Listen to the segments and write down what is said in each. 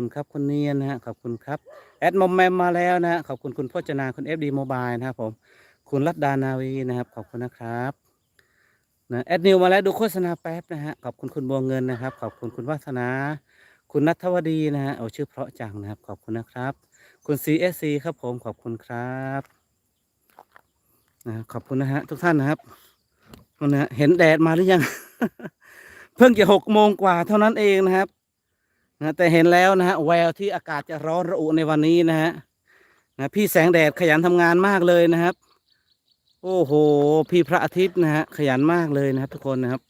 คุณครับคุณเนียนนะฮะขอบคุณครับแอดมอมแมมมาแล้วนะขอบคุณคุณพจนาคุณเอฟดีโมบายนะครับผมคุณรัตดานาวีนะครับ ขอบคุณนะครับนะแอดนิวมาแล้วดูโฆษณาแป๊บนะฮะขอบคุณคุณบัวเงินนะครับ ขอบคุณคุณวาสนา คุณนัทวดีนะฮะโอ้ชื่อเพราะจังนะครับ ขอบคุณนะครับ คุณ CSC ครับผมขอบคุณครับนะขอบคุณนะฮะทุกท่านนะครับวันนี้เห็นแดดมาหรือยัง เพิ่งจะหกโมงกว่าเท่านั้นเองนะครับ นะแต่เห็นแล้วนะฮะแววที่อากาศจะร้อนระอุในวันนี้นะฮะนะพี่แสงแดดขยันทำงานมากเลยนะครับ โอ้โห พี่พระอาทิตย์นะฮะขยันมากเลยนะครับทุกคนนะครับ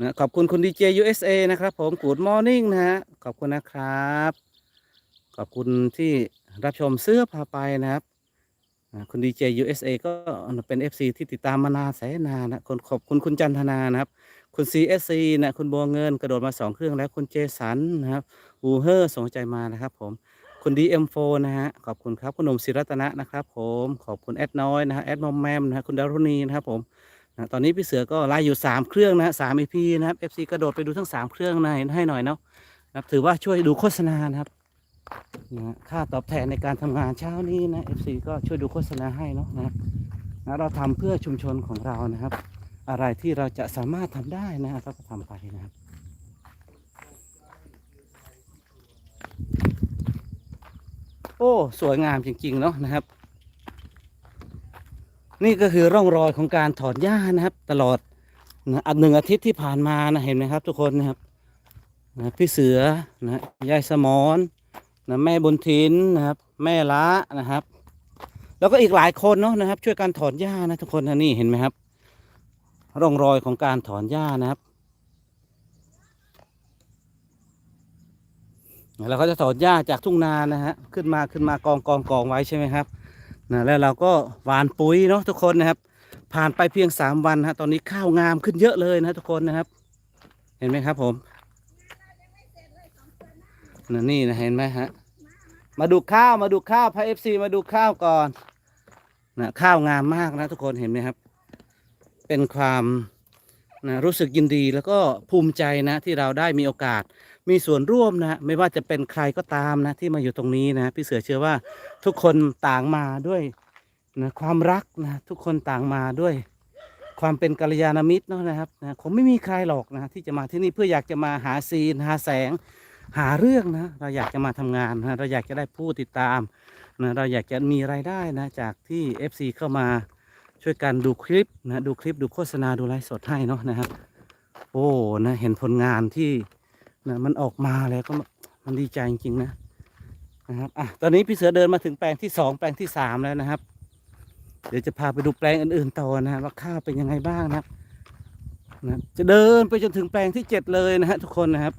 นะขอบคุณคุณดีเจ USA นะครับ ผมกูดมอร์นิ่งนะฮะขอบคุณนะครับ ขอบคุณที่รับชมเสื้อพาไปนะครับคุณดีเจ USA ก็เป็น FC ที่ติดตามมานานแสนนานนะคนขอบคุณคุณจันทนานะครับ คุณ CSC นะคุณบัวเงินกระโดดมาสองเครื่องแล้วคุณเจสันนะครับอูเฮอร์ส่งใจมานะครับผมคุณ DM4 นะฮะขอบคุณครับคุณหนุ่มศิรัตนะนะครับผมขอบคุณแอดน้อยนะฮะแอดมอมแมมนะฮะคุณดารุณีนะครับผมนะตอนนี้พี่เสือก็ไลฟ์อยู่ 3 เครื่องนะสาม EP นะครับ FC กระโดดไปดูทั้ง 3 เครื่องนะให้หน่อยเนาะนะถือว่าช่วยดูโฆษณานะครับนะค่าตอบแทนในการทำงานเช้านี้นะ FC ก็ช่วยดูโฆษณาให้เนาะนะนะเราทำเพื่อชุมชนของเรานะครับ อะไรที่เราจะสามารถทำได้นะเราก็ทำไปนะครับโอ้สวยงามจริง ๆ เนาะนะครับ นี่ก็คือร่องรอยของการถอนหญ้านะครับ ตลอดนะอันหนึ่งอาทิตย์ที่ผ่านมานะเห็นไหมครับ ทุกคนนะครับนะพี่เสือนะยายสมอนนะแม่บุญทินนะครับ แม่ละนะครับ แล้วก็อีกหลายคนเนาะนะครับ ช่วยกันถอนหญ้านะทุกคนนะนี่เห็นไหมครับ ร่องรอยของการถอนหญ้านะครับแล้วก็จะถอนหญ้าจากทุ่งนานะฮะขึ้นมาขึ้นมากองกองกองไว้ใช่ไหมครับนะแล้วเราก็หวานปุ๋ยเนาะทุกคนนะครับ ผ่านไปเพียงสามวันฮะตอนนี้ข้าวงามขึ้นเยอะเลยนะทุกคนนะครับ เห็นไหมครับผมนะนี่นะเห็นไหมฮะมาดูข้าวมาดูข้าวพระเอฟซีมาดูข้าวก่อนนะข้าวงามมากนะทุกคนเห็นไหมครับ เป็นความนะรู้สึกยินดีแล้วก็ภูมิใจนะที่เราได้มีโอกาส มีส่วนร่วมนะไม่ว่าจะเป็นใครก็ตามนะที่มาอยู่ตรงนี้นะพี่เสือเชื่อว่าทุกคนต่างมาด้วยนะความรักนะทุกคนต่างมาด้วย ความเป็นกัลยาณมิตรเนาะนะครับนะคงไม่มีใครหรอกนะที่จะมาที่นี่เพื่ออยากจะมาหาซีนหาแสง หาเรื่องนะเราอยากจะมาทำงานนะเราอยากจะได้ผู้ติดตามนะเราอยากจะมีรายได้นะจากที่ FC เข้ามา ช่วยกันดูคลิปนะดูคลิปดูโฆษณาดูไลฟ์สดให้เนาะนะครับ โอ้นะเห็นผลงานที่นะมันออกมาแล้วก็มันดีใจจริงๆนะนะครับอะตอนนี้พี่เสือเดินมาถึงแปลงที่สองแปลงที่สามแล้วนะครับ เดี๋ยวจะพาไปดูแปลงอื่นๆต่อนะว่าข้าวเป็นยังไงบ้างนะครับนะจะเดินไปจนถึงแปลงที่เจ็ดเลยนะฮะทุกคนนะครับ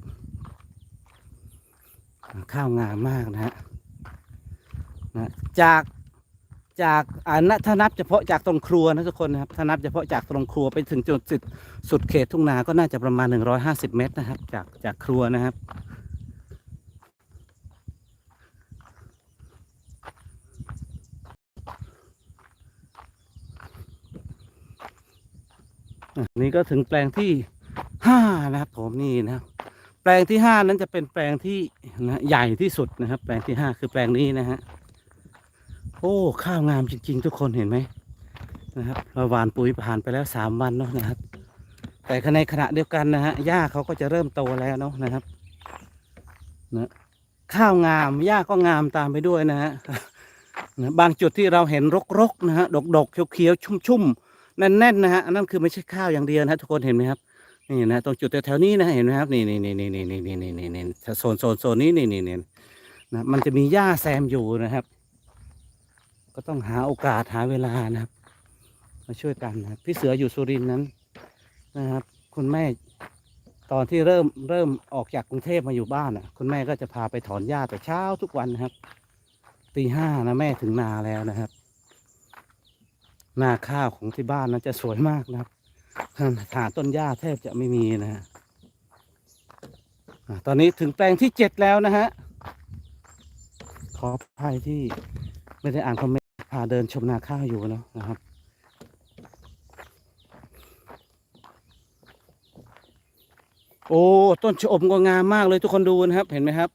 ข้าวงามมากนะฮะนะจาก จากอ่านะถ้านับเฉพาะจากตรงครัวนะทุกคนนะครับถ้านับเฉพาะจากตรงครัวไปถึงจุดสุดสุดเขตทุ่งนาก็น่าจะประมาณ 150 เมตรนะครับ จากจากครัวนะครับนี่ก็ถึงแปลงที่ห้านะครับผมนี่นะครับแปลงที่ห้านั้นจะเป็นแปลงที่นะใหญ่ที่สุดนะครับ แปลงที่ห้าคือแปลงนี้นะฮะ โอ้ข้าวงามจริง ๆ ทุกคนเห็นไหมนะครับเราหวานปุ๋ยผ่านไปแล้วสามวันเนาะนะครับ แต่ในขณะเดียวกันนะฮะหญ้าเขาก็จะเริ่มโตแล้วเนาะนะครับนะข้าวงามหญ้าก็งามตามไปด้วยนะฮะนะบางจุดที่เราเห็นรกๆนะฮะดกๆเขียวๆชุ่มๆแน่นๆนะฮะนนั้นคือไม่ใช่ข้าวอย่างเดียวนะทุกคนเห็นไหมครับนี่นะตรงจุดแถวๆนี้นะเห็นไหมครับนี่นี่นี่นี่นี่นี่นี่นี่โซนโซนโซนนี้นี่นี่นี่นะมันจะมีหญ้าแซมอยู่นะครับ ก็ต้องหาโอกาสหาเวลานะครับ มาช่วยกันนะพี่เสืออยู่สุรินทร์นั้นนะครับ คุณแม่ตอนที่เริ่มเริ่มออกจากกรุงเทพมาอยู่บ้านอะ คุณแม่ก็จะพาไปถอนหญ้าแต่เช้าทุกวันนะครับตีห้านะแม่ถึงนาแล้วนะครับ นาข้าวของที่บ้านนะจะสวยมากนะครับหาต้นหญ้าแทบจะไม่มีนะฮะตอนนี้ถึงแปลงที่เจ็ดแล้วนะฮะขออภัยที่ไม่ได้อ่านคอมเมน พาเดินชมนาข้าวอยู่แล้วนะครับโอ้ต้นชะอมก็งามมากเลยทุกคนดูนะครับ เห็นไหมครับ